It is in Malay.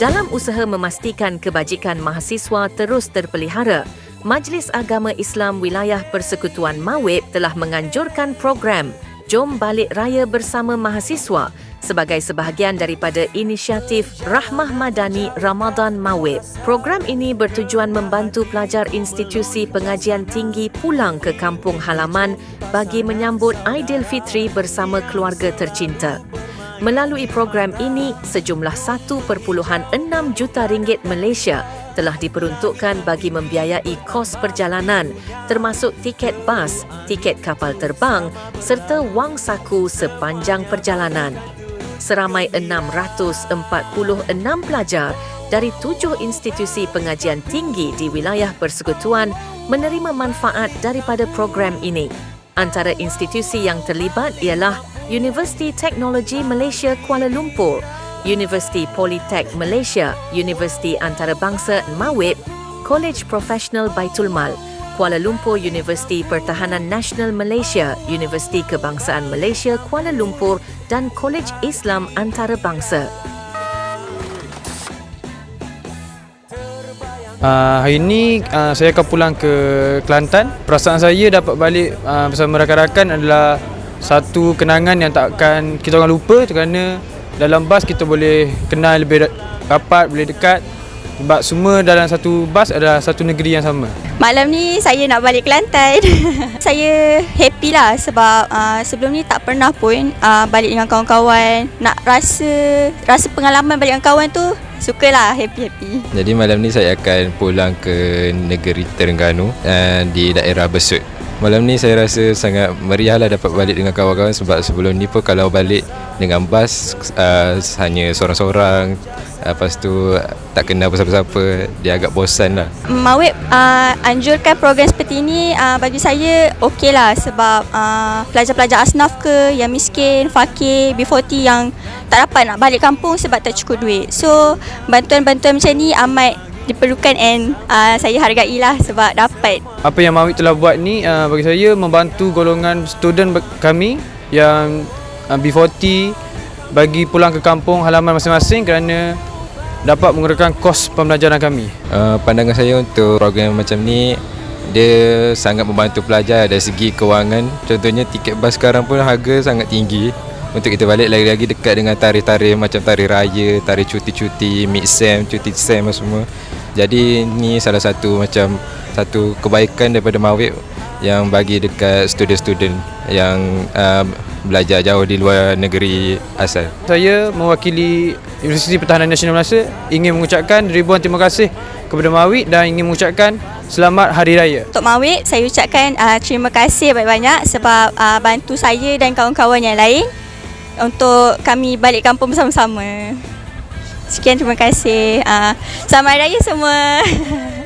Dalam usaha memastikan kebajikan mahasiswa terus terpelihara, Majlis Agama Islam Wilayah Persekutuan Mawib telah menganjurkan program Jom Balik Raya Bersama Mahasiswa sebagai sebahagian daripada inisiatif Rahmah Madani Ramadan Mawib. Program ini bertujuan membantu pelajar institusi pengajian tinggi pulang ke kampung halaman bagi menyambut Aidilfitri bersama keluarga tercinta. Melalui program ini, sejumlah 1.6 juta ringgit Malaysia telah diperuntukkan bagi membiayai kos perjalanan termasuk tiket bas, tiket kapal terbang serta wang saku sepanjang perjalanan. Seramai 646 pelajar dari tujuh institusi pengajian tinggi di wilayah persekutuan menerima manfaat daripada program ini. Antara institusi yang terlibat ialah Universiti Teknologi Malaysia Kuala Lumpur, Universiti Politek Malaysia, Universiti Antarabangsa Mawib, College Professional Baitul Mal, Kuala Lumpur Universiti Pertahanan Nasional Malaysia, Universiti Kebangsaan Malaysia Kuala Lumpur dan College Islam Antarabangsa. Uh, hari ini uh, saya akan pulang ke Kelantan. Perasaan saya dapat balik uh, bersama rakan-rakan adalah satu kenangan yang takkan kita orang lupa kerana dalam bas kita boleh kenal lebih rapat, boleh dekat sebab semua dalam satu bas adalah satu negeri yang sama. Malam ni saya nak balik Kelantan. saya happy lah sebab uh, sebelum ni tak pernah pun uh, balik dengan kawan-kawan. Nak rasa rasa pengalaman balik dengan kawan tu sukalah happy-happy. Jadi malam ni saya akan pulang ke negeri Terengganu uh, di daerah Besut. Malam ni saya rasa sangat meriah lah dapat balik dengan kawan-kawan sebab sebelum ni pun kalau balik dengan bas uh, hanya seorang-seorang uh, lepas tu tak kenal siapa-siapa dia agak bosan lah. Mawib uh, anjurkan program seperti ini uh, bagi saya okey lah sebab uh, pelajar-pelajar asnaf ke yang miskin, fakir, B40 yang tak dapat nak balik kampung sebab tak cukup duit. So bantuan-bantuan macam ni amat diperlukan and uh, saya hargailah sebab dapat apa yang Mawib telah buat ni uh, bagi saya membantu golongan student kami yang uh, B40 bagi pulang ke kampung halaman masing-masing kerana dapat mengurangkan kos pembelajaran kami. Uh, pandangan saya untuk program macam ni dia sangat membantu pelajar dari segi kewangan. Contohnya tiket bas sekarang pun harga sangat tinggi. Untuk kita balik lagi-lagi dekat dengan tarikh-tarikh macam tarikh raya, tarikh cuti-cuti, mid sem, cuti sem semua. Jadi ni salah satu macam satu kebaikan daripada Mawib yang bagi dekat student-student yang uh, belajar jauh di luar negeri asal. Saya mewakili Universiti Pertahanan Nasional Malaysia ingin mengucapkan ribuan terima kasih kepada Mawid dan ingin mengucapkan selamat Hari Raya. Untuk Mawid, saya ucapkan uh, terima kasih banyak-banyak sebab uh, bantu saya dan kawan-kawan yang lain untuk kami balik kampung bersama-sama. Sekian terima kasih. Uh, selamat Raya semua.